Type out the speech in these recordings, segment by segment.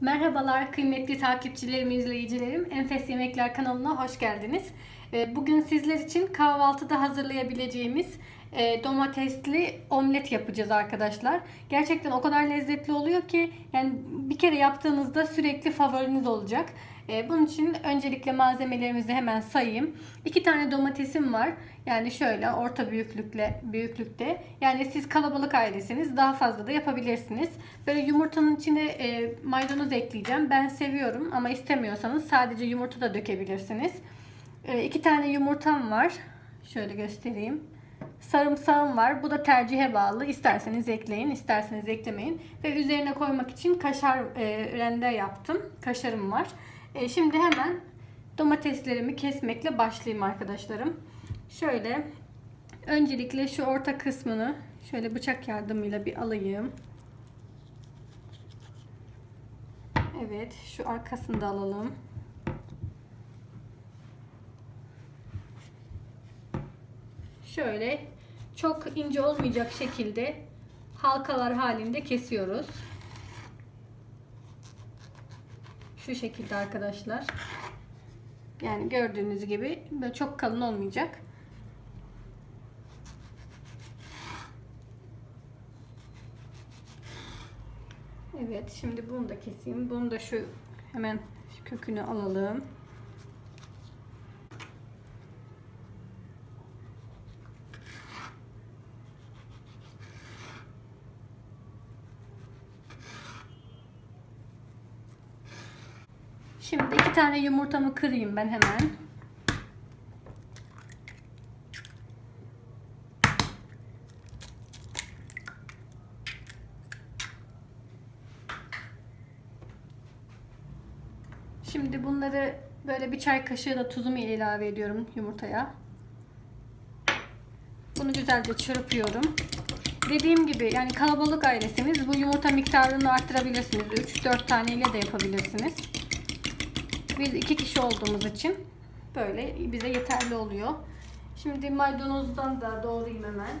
Merhabalar kıymetli takipçilerim, izleyicilerim. Enfes Yemekler kanalına hoş geldiniz. Ee, Bugün sizler için kahvaltıda hazırlayabileceğimiz e, domatesli omlet yapacağız arkadaşlar. Gerçekten o kadar lezzetli oluyor ki yani bir kere yaptığınızda sürekli favoriniz olacak. Ee, Bunun için öncelikle malzemelerimizi hemen sayayım. İki tane domatesim var. Yani şöyle orta büyüklükle büyüklükte. Yani siz kalabalık ailesiniz. Daha fazla da yapabilirsiniz. Böyle yumurtanın içine e, maydanoz ekleyeceğim. Ben seviyorum ama istemiyorsanız sadece yumurta da dökebilirsiniz. E, iki tane yumurtam var. Şöyle göstereyim. Sarımsağım var. Bu da tercihe bağlı. İsterseniz ekleyin, isterseniz eklemeyin. Ve üzerine koymak için kaşar e, rende yaptım. Kaşarım var. E, şimdi hemen domateslerimi kesmekle başlayayım arkadaşlarım. Şöyle öncelikle şu orta kısmını şöyle bıçak yardımıyla bir alayım. Evet, şu arkasını da alalım. Şöyle çok ince olmayacak şekilde halkalar halinde kesiyoruz. Şu şekilde arkadaşlar. Yani gördüğünüz gibi böyle çok kalın olmayacak. Evet, şimdi bunu da keseyim. Bunu da şu hemen kökünü alalım. Şimdi iki tane yumurtamı kırayım ben hemen. Şimdi bunları böyle bir çay kaşığı da tuzumu ilave ediyorum yumurtaya. Bunu güzelce çırpıyorum. Dediğim gibi yani kalabalık ailesiniz. Bu yumurta miktarını arttırabilirsiniz. 3-4 taneyle de yapabilirsiniz. Biz iki kişi olduğumuz için böyle bize yeterli oluyor. Şimdi maydanozdan da doğrayayım hemen.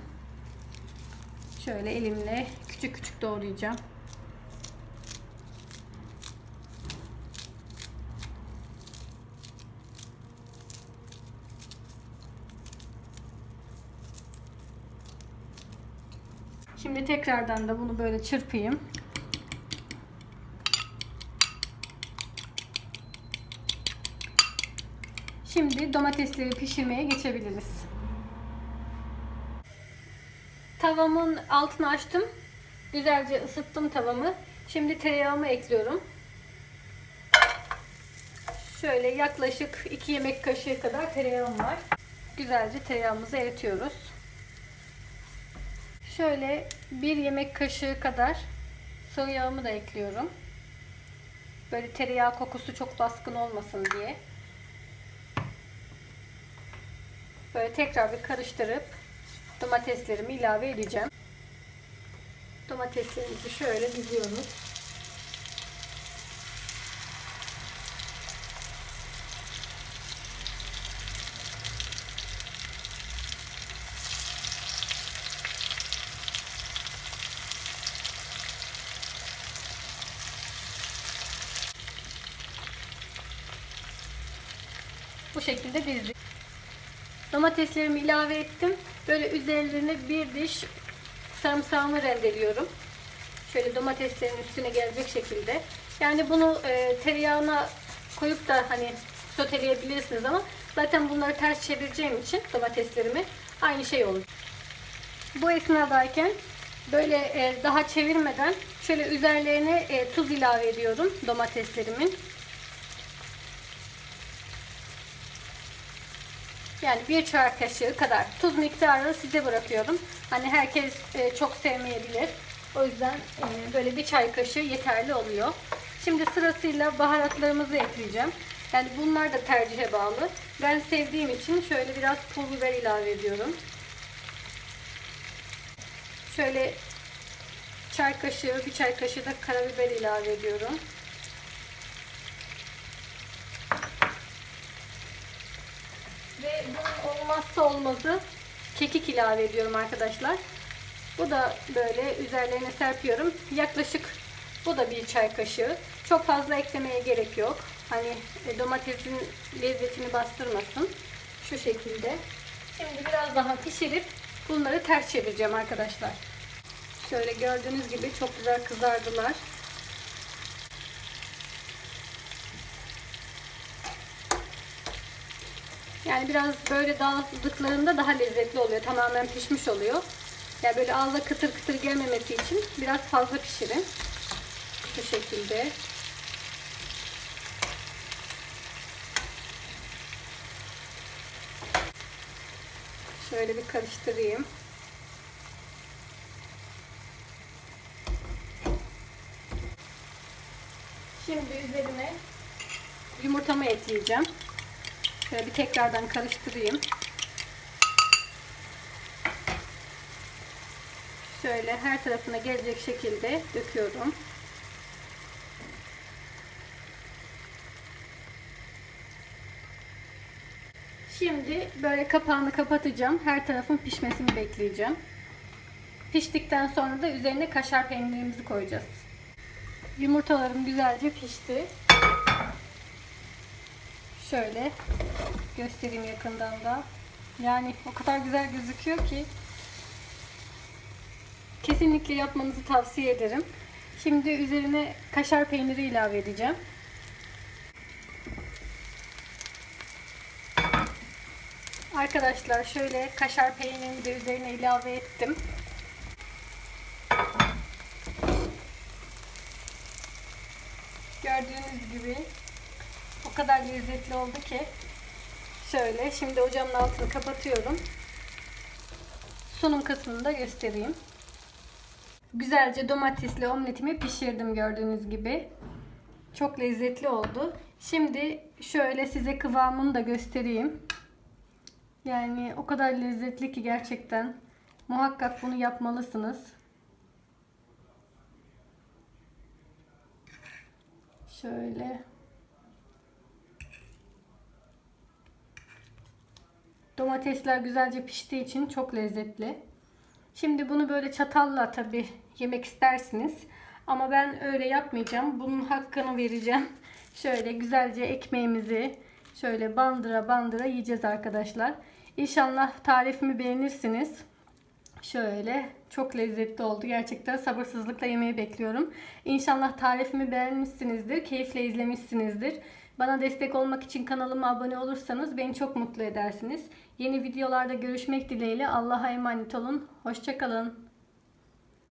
Şöyle elimle küçük küçük doğrayacağım. Şimdi tekrardan da bunu böyle çırpayım. Şimdi domatesleri pişirmeye geçebiliriz. Tavamın altını açtım. Güzelce ısıttım tavamı. Şimdi tereyağımı ekliyorum. Şöyle yaklaşık 2 yemek kaşığı kadar tereyağım var. Güzelce tereyağımızı eritiyoruz. Şöyle 1 yemek kaşığı kadar sıvı yağımı da ekliyorum. Böyle tereyağı kokusu çok baskın olmasın diye. Böyle tekrar bir karıştırıp domateslerimi ilave edeceğim. Domateslerimizi şöyle diziyoruz. Bu şekilde dizdik. Domateslerimi ilave ettim. Böyle üzerlerine bir diş sarımsağımı rendeliyorum. Şöyle domateslerin üstüne gelecek şekilde. Yani bunu e, tereyağına koyup da hani soteleyebilirsiniz ama zaten bunları ters çevireceğim için domateslerimi aynı şey olur. Bu esnadayken böyle e, daha çevirmeden şöyle üzerlerine e, tuz ilave ediyorum domateslerimin. Yani bir çay kaşığı kadar tuz miktarını size bırakıyorum. Hani herkes e, çok sevmeyebilir. O yüzden e, böyle bir çay kaşığı yeterli oluyor. Şimdi sırasıyla baharatlarımızı ekleyeceğim. Yani bunlar da tercihe bağlı. Ben sevdiğim için şöyle biraz pul biber ilave ediyorum. Şöyle çay kaşığı, bir çay kaşığı da karabiber ilave ediyorum. Ve bunun olmazsa olmazı kekik ilave ediyorum arkadaşlar. Bu da böyle üzerlerine serpiyorum. Yaklaşık Bu da bir çay kaşığı. Çok fazla eklemeye gerek yok. Hani e, domatesin lezzetini bastırmasın. Şu şekilde. Şimdi biraz daha pişirip bunları ters çevireceğim arkadaşlar. Şöyle gördüğünüz gibi çok güzel kızardılar. Yani biraz böyle dağıttıklarında daha lezzetli oluyor. Tamamen pişmiş oluyor. Yani böyle ağza kıtır kıtır gelmemesi için biraz fazla pişirin. Şu şekilde. Şöyle bir karıştırayım. Şimdi üzerine yumurtamı ekleyeceğim. Şöyle bir tekrardan karıştırayım. Şöyle her tarafına gelecek şekilde döküyorum. Şimdi böyle kapağını kapatacağım. Her tarafın pişmesini bekleyeceğim. Piştikten sonra da üzerine kaşar peynirimizi koyacağız. Yumurtalarım güzelce pişti. Şöyle göstereyim yakından da. Yani o kadar güzel gözüküyor ki kesinlikle yapmanızı tavsiye ederim. Şimdi üzerine kaşar peyniri ilave edeceğim. Arkadaşlar şöyle kaşar peynirini de üzerine ilave ettim. Gördüğünüz gibi o kadar lezzetli oldu ki şöyle şimdi ocağımın altını kapatıyorum. Sunum kısmını da göstereyim. Güzelce domatesli omletimi pişirdim gördüğünüz gibi. Çok lezzetli oldu. Şimdi şöyle size kıvamını da göstereyim. Yani o kadar lezzetli ki gerçekten. Muhakkak bunu yapmalısınız. Şöyle. Domatesler güzelce piştiği için çok lezzetli. Şimdi bunu böyle çatalla tabi yemek istersiniz. Ama ben öyle yapmayacağım. Bunun hakkını vereceğim. Şöyle güzelce ekmeğimizi şöyle bandıra bandıra yiyeceğiz arkadaşlar. İnşallah tarifimi beğenirsiniz. Şöyle çok lezzetli oldu. Gerçekten sabırsızlıkla yemeği bekliyorum. İnşallah tarifimi beğenmişsinizdir. Keyifle izlemişsinizdir. Bana destek olmak için kanalıma abone olursanız beni çok mutlu edersiniz. Yeni videolarda görüşmek dileğiyle Allah'a emanet olun. Hoşçakalın.